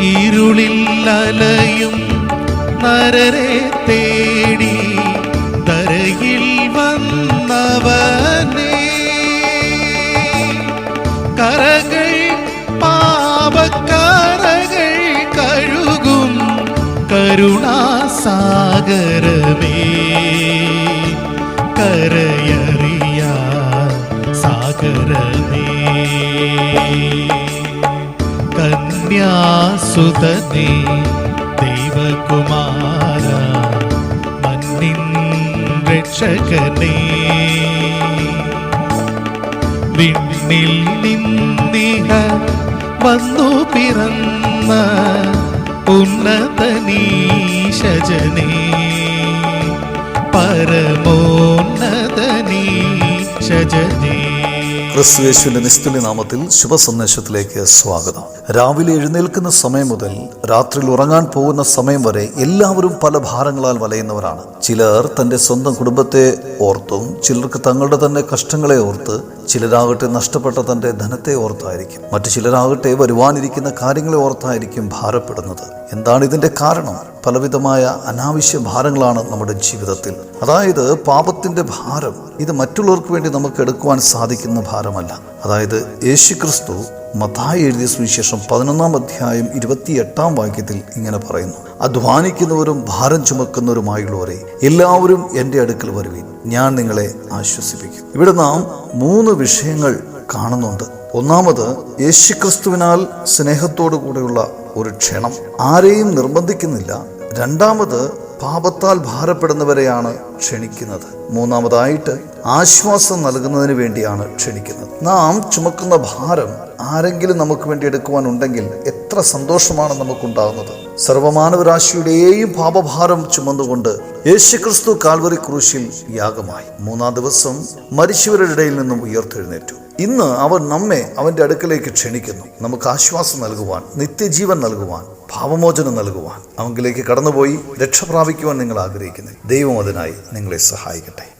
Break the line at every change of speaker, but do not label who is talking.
ഇരുളിൽ അലയും നരരെ തേടി തരയിൽ വന്നവനേ. കരകൾ പാപക്കരകൾ കഴുകും കരുണാസാഗരമേ. കരയറിയാ കന്യാസുതനേ ദൈവകുമാര മണ്ണിൻ രക്ഷകനേ. വിണ്ണിൽ നിന്നിഹ വന്നു പിറന്ന ഉന്നതനീശജനേ.
ക്രിസ്തുയേശുവിന്റെ നിസ്തുല്യ നാമത്തിൽ ശുഭസന്ദേശത്തിലേക്ക് സ്വാഗതം. രാവിലെ എഴുന്നേൽക്കുന്ന സമയം മുതൽ രാത്രിയിൽ ഉറങ്ങാൻ പോകുന്ന സമയം വരെ എല്ലാവരും പല ഭാരങ്ങളാൽ വലയുന്നവരാണ്. ചിലർ തന്റെ സ്വന്തം കുടുംബത്തെ ഓർത്തും ചിലർക്ക് തങ്ങളുടെ തന്നെ കഷ്ടങ്ങളെ ഓർത്ത് ചിലരാകട്ടെ നഷ്ടപ്പെട്ട തന്റെ ധനത്തെ ഓർത്തായിരിക്കും. മറ്റു ചിലരാകട്ടെ വരുവാനിരിക്കുന്ന കാര്യങ്ങളെ ഓർത്തായിരിക്കും ഭാരപ്പെടുന്നത്. എന്താണ് ഇതിന്റെ കാരണം? പലവിധമായ അനാവശ്യ ഭാരങ്ങളാണ് നമ്മുടെ ജീവിതത്തിൽ. അതായത് പാപത്തിന്റെ ഭാരം ഇത് മറ്റുള്ളവർക്ക് വേണ്ടി നമുക്ക് എടുക്കുവാൻ സാധിക്കുന്ന ഭാരമല്ല. അതായത് യേശുക്രിസ്തു മതായി എഴുതിയ സുവിശേഷം പതിനൊന്നാം അധ്യായം ഇരുപത്തിയെട്ടാം വാക്യത്തിൽ ഇങ്ങനെ പറയുന്നു. അധ്വാനിക്കുന്നവരും ഭാരം ചുമക്കുന്നവരുമായുള്ളവരെ എല്ലാവരും എന്റെ അടുക്കൽ വരുവിൻ. ഞാൻ നിങ്ങളെ ആശ്വസിപ്പിക്കും. ഇവിടെ നാം മൂന്ന് വിഷയങ്ങൾ കാണുന്നുണ്ട്. ഒന്നാമത് യേശുക്രിസ്തുവിനാൽ സ്നേഹത്തോടു കൂടെയുള്ള ഒരു ക്ഷണം ആരെയും നിർബന്ധിക്കുന്നില്ല. രണ്ടാമത് പാപത്താൽ ഭാരപ്പെടുന്നവരെയാണ് ക്ഷണിക്കുന്നത്. മൂന്നാമതായിട്ട് ആശ്വാസം നൽകുന്നതിന് വേണ്ടിയാണ് ക്ഷണിക്കുന്നത്. നാം ചുമക്കുന്ന ഭാരം ആരെങ്കിലും നമുക്ക് വേണ്ടി എടുക്കുവാനുണ്ടെങ്കിൽ എത്ര സന്തോഷമാണ് നമുക്കുണ്ടാകുന്നത്. സർവമാനവരാശിയുടെയും പാപഭാരം ചുമന്നുകൊണ്ട് യേശുക്രിസ്തു കാൽവറി ക്രൂശിൽ യാഗമായി. മൂന്നാം ദിവസം മരിച്ചവരുടെ ഇടയിൽ നിന്നും ഉയർത്തെഴുന്നേറ്റു. ഇന്ന് അവൻ നമ്മെ അവന്റെ അടുക്കലേക്ക് ക്ഷണിക്കുന്നു. നമുക്ക് ആശ്വാസം നൽകുവാൻ നിത്യജീവൻ നൽകുവാൻ ഭാവമോചനം നൽകുവാൻ അവങ്കിലേക്ക് കടന്നുപോയി രക്ഷ പ്രാപിക്കുവാൻ നിങ്ങൾ ആഗ്രഹിക്കുന്നു. ദൈവം അതിനായി നിങ്ങളെ സഹായിക്കട്ടെ.